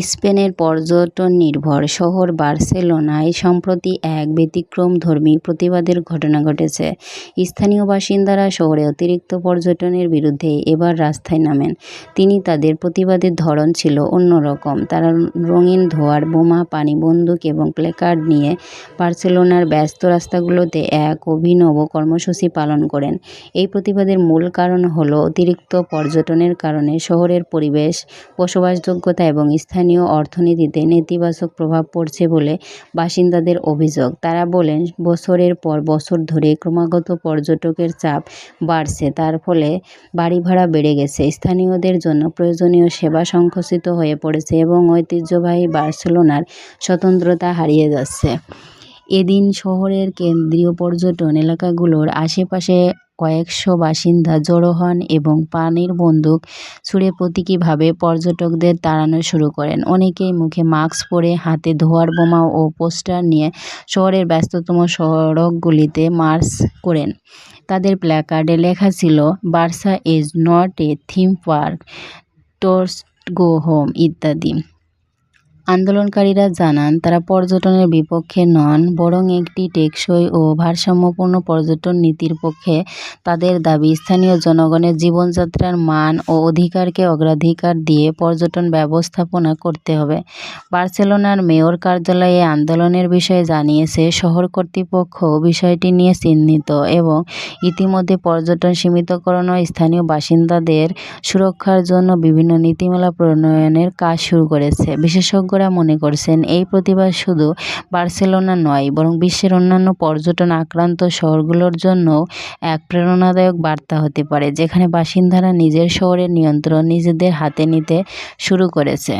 স্পেনের পর্যটন নির্ভর শহর বার্সেলোনায় সম্প্রতি এক ব্যতিক্রমধর্মী প্রতিবাদের ঘটনা ঘটেছে। স্থানীয় বাসিন্দারা শহরে অতিরিক্ত পর্যটনের বিরুদ্ধে এবার রাস্তায় নামেন। তিনি তাদের প্রতিবাদের ধরন ছিল অন্যরকম। তারা রঙিন ধোঁয়ার বোমা, পানি বন্দুক এবং প্লেকার্ড নিয়ে বার্সেলোনার ব্যস্ত রাস্তাগুলোতে এক অভিনব কর্মসূচি পালন করেন। এই প্রতিবাদের মূল কারণ হল অতিরিক্ত পর্যটনের কারণে শহরের পরিবেশ, বসবাসযোগ্যতা এবং স্থানীয় অর্থনীতিতে নেতিবাচক প্রভাব পড়ছে বলে বাসিন্দাদের অভিযোগ। তারা বলেন, বছরের পর বছর ধরে ক্রমাগত পর্যটকের চাপ বাড়ছে। তার ফলে বাড়ি ভাড়া বেড়ে গেছে। স্থানীয়দের জন্য প্রয়োজনীয় সেবা সংকুচিত হয়ে পড়েছে এবং ঐতিহ্যবাহী বার্সেলোনার স্বতন্ত্রতা হারিয়ে যাচ্ছে। এদিন শহরের কেন্দ্রীয় পর্যটন এলাকাগুলোর আশেপাশে কয়েকশো বাসিন্দা জড়ো হন এবং পানির বন্দুক ছুঁড়ে প্রতীকীভাবে পর্যটকদের তাড়ানো শুরু করেন। অনেকেই মুখে মাস্ক পরে হাতে ধোয়ার বোমা ও পোস্টার নিয়ে শহরের ব্যস্ততম সড়কগুলিতে মার্চ করেন। তাদের প্ল্যাকার্ডে লেখা ছিল, Barca is not a theme park tourists go home, ইত্যাদি। আন্দোলনকারীরা জানান, তারা পর্যটনের বিপক্ষে নন, বরং একটি টেকসই ও ভারসাম্যপূর্ণ পর্যটন নীতির পক্ষে তাদের দাবি, স্থানীয় জনগণের জীবনযাত্রার মান ও অধিকারকে অগ্রাধিকার দিয়ে পর্যটন ব্যবস্থাপনা করতে হবে। বার্সেলোনার মেয়র কার্যালয়ে আন্দোলনের বিষয়ে জানিয়েছে, শহর কর্তৃপক্ষ বিষয়টি নিয়ে চিহ্নিত এবং ইতিমধ্যে পর্যটন সীমিতকরণ ও স্থানীয় বাসিন্দাদের সুরক্ষার জন্য বিভিন্ন নীতিমালা প্রণয়নের কাজ শুরু করেছে। বিশেষজ্ঞরা মনে করছেন, এই প্রতিবাদ শুধু বার্সেলোনা নয়, বরং বিশ্বের অন্যান্য পর্যটন আক্রান্ত শহরগুলোর জন্য এক প্রেরণাদায়ক বার্তা হতে পারে, যেখানে বাসিন্দারা নিজের শহরের নিয়ন্ত্রণ নিজেদের হাতে নিতে শুরু করেছে।